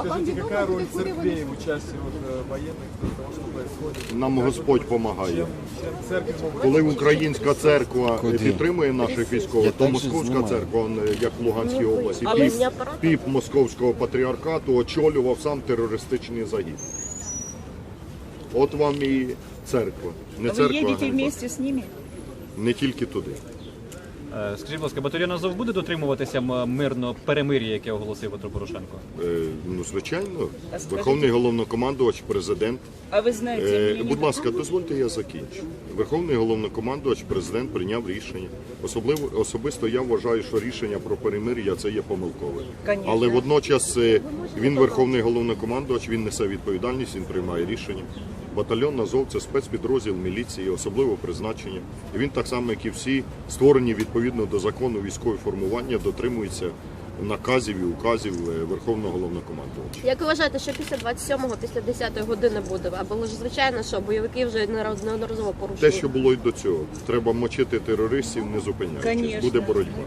Скажите, какая роль церквей в участии вот, э, военных в того, что происходит? Нам Господь допомагає. Чем церковь могут Коли українська церква підтримує наших військових, то московська церква, он, е, як в Луганській області, Але пів, з апаратом? пів московського патріархату очолював сам терористичний загін. От вам і церква. Не Вы церква, едете а ганьба. вместе с ними? не тільки туди. Е, Скажіть, будь ласка, батальйон Азов буде дотримуватися м- мирного перемир'я, яке оголосив Петро Порошенко? Е, ну, звичайно, скажіть- Верховний головнокомандувач, президент. А вы знаете, Е, будь ласка, дозвольте я закінчу. Верховний головнокомандувач, президент прийняв рішення. Особливо особисто я вважаю, що рішення про перемир'я це є помилкове. Конечно. Але водночас е, він верховний головнокомандувач, він несе відповідальність, він приймає рішення. Батальйон Азов це спецпідрозділ міліції, особливо призначення. І він так само, як і всі, створені відповідно до закону військові формування, дотримується наказів і указів е, Верховного головнокомандувача. Як ви вважаєте, що після 27-го, після 10-ї години буде? Або ж звичайно, що бойовики вже неодноразово неодноразово порушили. Те, що було й до цього, треба мочити терористів, не зупиняючись. Буде боротьба.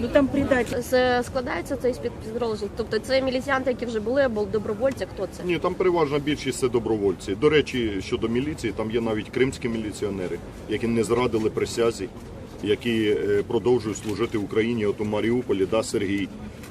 Ну там предатель. З- складається цей спецпідрозділ? Тобто це міліціянти, які вже були, або добровольці, хто це? Ні, там переважна більшість це добровольці. До речі, щодо міліції, там є навіть кримські міліціонери, які не зрадили присязі, які е, продовжують служити Україні. От у Маріуполі, да, Сергій,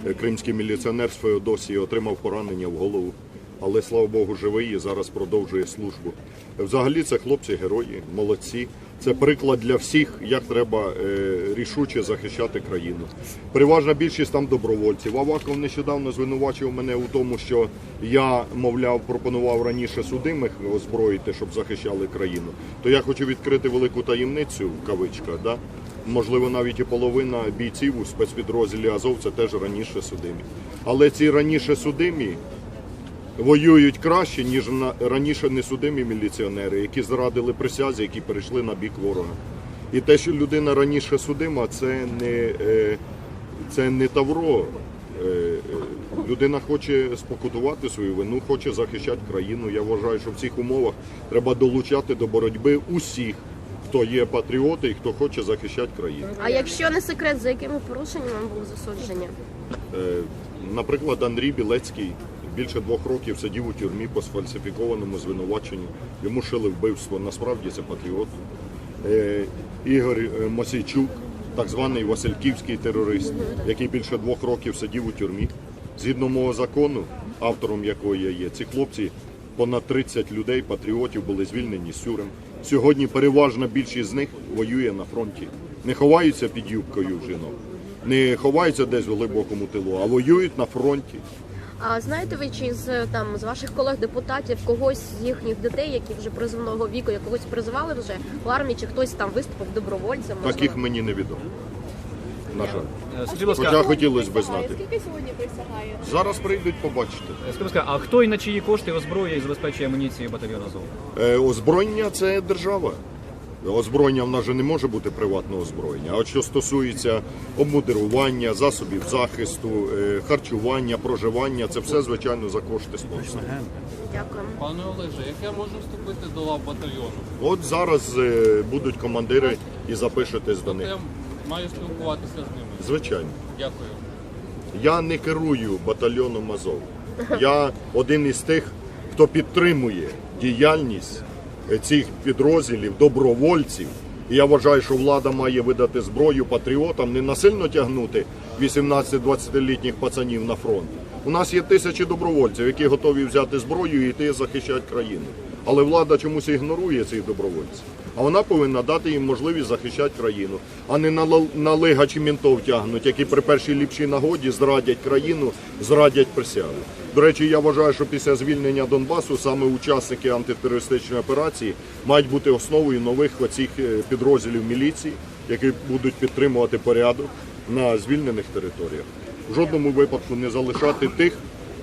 е, кримський міліціонер з Феодосії, отримав поранення в голову. Але слава Богу, живий і зараз продовжує службу. Взагалі, це хлопці герої, молодці. Це приклад для всіх, як треба е, рішуче захищати країну. Переважна більшість там добровольців. Аваков нещодавно звинувачив мене у тому, що я, мовляв, пропонував раніше судимих озброїти, щоб захищали країну. То я хочу відкрити велику таємницю в кавичках. Да? Можливо, навіть і половина бійців у спецпідрозділі Азов це теж раніше судимі. Але ці раніше судимі воюють краще, ніж раніше несудимі міліціонери, які зрадили присязі, які перейшли на бік ворога. І те, що людина раніше судима, це не, е, це не тавро. Е, е, Людина хоче спокутувати свою вину, хоче захищати країну. Я вважаю, що в цих умовах треба долучати до боротьби усіх, хто є патріоти і хто хоче захищати країну. А якщо не секрет, за якими порушеннями було засудження? Е, Наприклад, Андрій Білецький більше двох років сидів у тюрмі по сфальсифікованому звинуваченню. Йому шили вбивство. Насправді це патріот. Е, Ігор е, Мосійчук, так званий Васильківський терорист, який більше двох років сидів у тюрмі. Згідно мого закону, автором якого я є, ці хлопці, понад 30 людей, патріотів, були звільнені з тюрем. Сьогодні переважна більшість з них воює на фронті. Не ховаються під юбкою жінок, не ховаються десь в глибокому тилу, а воюють на фронті. А знаєте ви, чи з там з ваших колег-депутатів когось з їхніх дітей, які вже призовного віку, якогось призивали вже в армії, чи хтось там виступив добровольцем? можливо? Таких мені невідомо. На жаль. Е, Скажіть, будь Хоча ласка, хотілося б знати. Скільки сьогодні присягає? Зараз прийдуть побачити. скажіть, будь ласка, а хто і на чиї кошти озброює і забезпечує амуніцію батальйон Азов? Е, озброєння це держава. Озброєння в нас же не може бути приватного озброєння. А от що стосується обмудрування, засобів захисту, е, харчування, проживання, це все звичайно за кошти спонсорів. Пане Олеже, як я можу вступити до лав батальйону? От зараз е, будуть командири і запишетесь до них. Я маю спілкуватися з ними. Звичайно. Дякую. Я не керую батальйоном Азов. Я один із тих, хто підтримує діяльність е, цих підрозділів, добровольців. І я вважаю, що влада має видати зброю патріотам, не насильно тягнути 18-20-літніх пацанів на фронт. У нас є тисячі добровольців, які готові взяти зброю і йти захищати країну. Але влада чомусь ігнорує цих добровольців. А вона повинна дати їм можливість захищати країну, а не на, лигачі мінтов тягнуть, які при першій ліпшій нагоді зрадять країну, зрадять присягу. До речі, я вважаю, що після звільнення Донбасу саме учасники антитерористичної операції мають бути основою нових оцих е, підрозділів міліції, які будуть підтримувати порядок на звільнених територіях. В жодному випадку не залишати тих,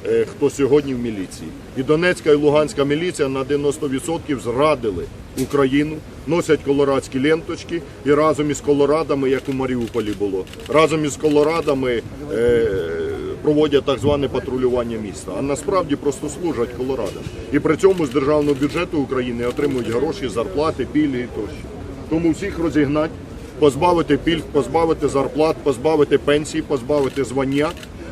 хто сьогодні в міліції. І Донецька і Луганська міліція на 90% зрадили Україну, носять колорадські ленточки і разом із колорадами, як у Маріуполі було, разом із колорадами е, проводять так зване патрулювання міста. А насправді просто служать колорадам. І при цьому з державного бюджету України отримують гроші, зарплати, пільги тощо. Тому всіх розігнать, позбавити пільг, позбавити зарплат, позбавити пенсій, позбавити звання.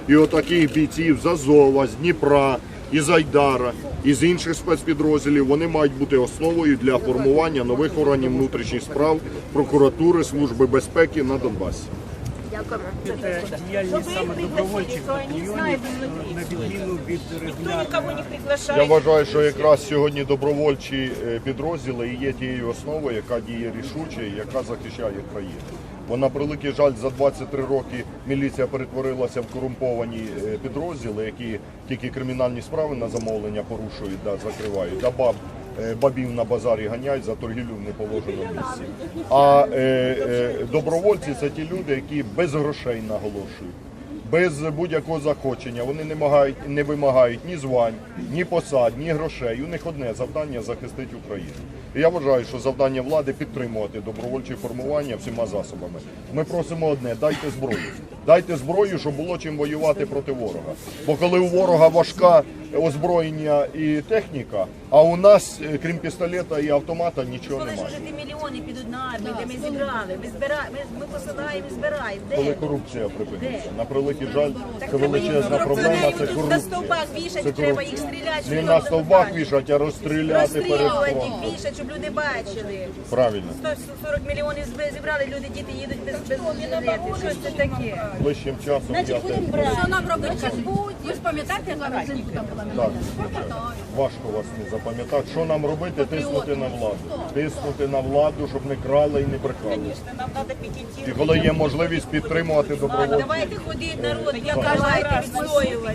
І отаких бійців з Азова, з Дніпра, із Айдара, із інших спецпідрозділів вони мають бути основою для формування нових органів внутрішніх справ, прокуратури, служби безпеки на Донбасі. Це діяльність саме добровольчих батальйонів на відміну від. Я вважаю, що якраз сьогодні добровольчі е, підрозділи і є тією основою, яка діє рішуче і яка захищає країну. Бо на превеликий жаль, за 23 роки міліція перетворилася в корумповані е, підрозділи, які тільки кримінальні справи на замовлення порушують, да, закривають, да баб, е, бабів на базарі ганяють за торгівлю в неположеному місці. А е, е, добровольці це ті люди, які без грошей наголошують без будь-якого захочення. Вони не вимагають, не вимагають ні звань, ні посад, ні грошей. У них одне завдання захистити Україну. І я вважаю, що завдання влади підтримувати добровольчі формування всіма засобами. Ми просимо одне: дайте зброю. Дайте зброю, щоб було чим воювати проти ворога. Бо коли у ворога важка озброєння і техніка, а у нас, е, крім пістолета і автомата, нічого Коли ж немає. вже ті мільйони підуть на армію, де ми зібрали, ми збираємо, ми, ми посилаємо і збираємо. Коли Де? корупція припиниться. На превеликий жаль, це величезна проблема. Це На корупція. стовбах вішать, треба корупція. їх стріляти. щоб Не люди на не стовбах вішать, а розстріляти перед Розстрілювати їх фронтом. щоб люди бачили. Правильно. 140 мільйонів зб- зібрали, люди, діти їдуть без, без жилети. Що це таке? Ближчим часом я теж. Що нам робити? Ви ж пам'ятаєте, зараз взимку там була Так, важко вас не запам'ятати. Що нам робити? Тиснути на владу. Тиснути на владу, щоб не крали і не брехали. Нам треба підійти. І коли є можливість підтримувати добровольців. Давайте ходити народ, як давайте відстоювати.